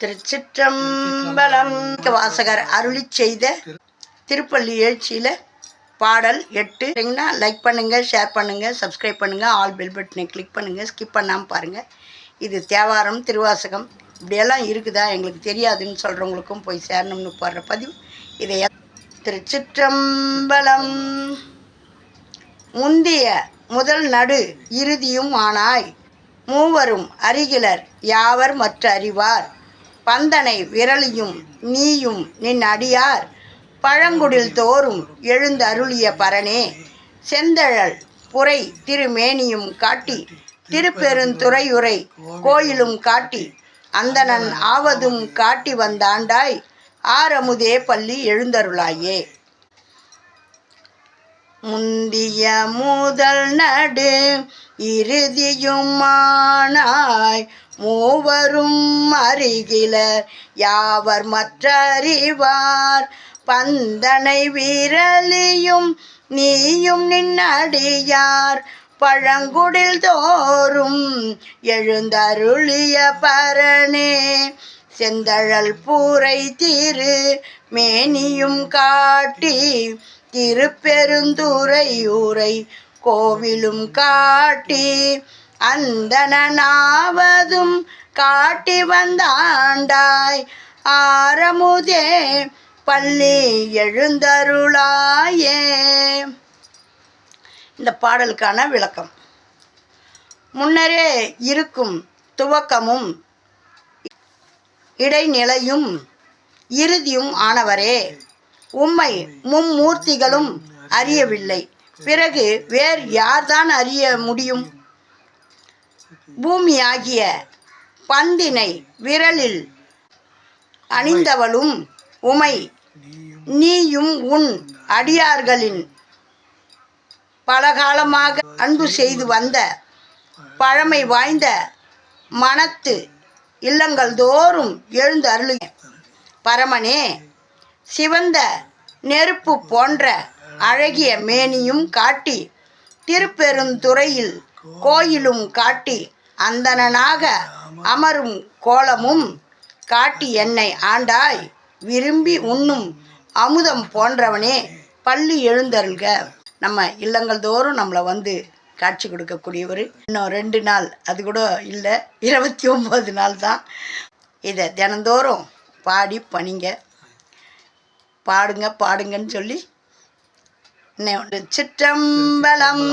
திருச்சிற்றம்பலம் வாசகர் அருளி செய்த திருப்பள்ளி எழுச்சியில் பாடல் எட்டு. சரிங்களா? லைக் பண்ணுங்கள் ஷேர் பண்ணுங்கள் சப்ஸ்கிரைப் பண்ணுங்கள் ஆல் பெல் பட்டனை கிளிக் பண்ணுங்கள் ஸ்கிப் பண்ணாமல் பாருங்கள் இது தேவாரம் திருவாசகம் இப்படியெல்லாம் இருக்குதா? எங்களுக்கு தெரியாதுன்னு சொல்கிறவங்களுக்கும் போய் சேரணும்னு போடுற பதிவு. இதை திருச்சிற்றம்பலம் முந்திய முதல் நடு இறுதியும் ஆனாய். மூவரும் அருகிலர் யாவர் மற்ற அறிவார்? பந்தனை விரலியும் நீயும் நின் அடியார். பழங்குடில் தோறும் எழுந்தருளிய பரனே செந்தழல் புரை திருமேனியும் காட்டி திருப்பெருந்துறையுரை கோயிலும் காட்டி அந்தணன் ஆவதும் காட்டி வந்தாண்டாய் ஆரமுதே பள்ளி எழுந்தருளாயே. முந்திய முதல் நடு இறுதியுமானாய் மூவரும் அருகிலர் யாவர் மற்றறிவார்? பந்தனை விரலியும் நீயும் நின்னடியார். பழங்குடில் தோறும் எழுந்தருளிய பரணே. செந்தழல் பூரை திரு மேனியும் காட்டி திருப்பெருந்துரையூரை கோவிலும் காட்டி அந்தனாவதும் காட்டி வந்தாண்டாய். ஆரமுதே பள்ளி எழுந்தருளாயே. இந்த பாடலுக்கான விளக்கம். முன்னரே இருக்கும் துவக்கமும் இடைநிலையும் இறுதியும் ஆனவரே உம்மை மும்மூர்த்திகளும் அறியவில்லை. பிறகு வேறு யார்தான் அறிய முடியும்? பூமியாகிய பந்தினை விரலில் அணிந்தவளும் உமை நீயும் உன் அடியார்களின் பலகாலமாக அன்பு செய்து வந்த பழமை வாய்ந்த மனத்து இல்லங்கள் தோறும் எழுந்து அருளு பரமனே சிவந்த நெருப்பு போன்ற அழகிய மேனியும் காட்டி திருப்பெருந்துறையில் கோயிலும் காட்டி அந்தனாக அமரும் கோலமும் காட்டி என்னை ஆண்டாய் விரும்பி உண்ணும் அமுதம் போன்றவனே பள்ளி எழுந்தருள்க. நம்ம இல்லங்கள் தோறும் நம்மளை வந்து காட்சி கொடுக்கக்கூடியவர். இன்னும் ரெண்டு நாள் அது கூட இல்லை இருபத்தி ஒம்பது நாள் தான். இதை தினந்தோறும் பாடி பணிங்க. பாடுங்க பாடுங்கன்னு சொல்லி. இன்னும் சிற்றம்பலம்.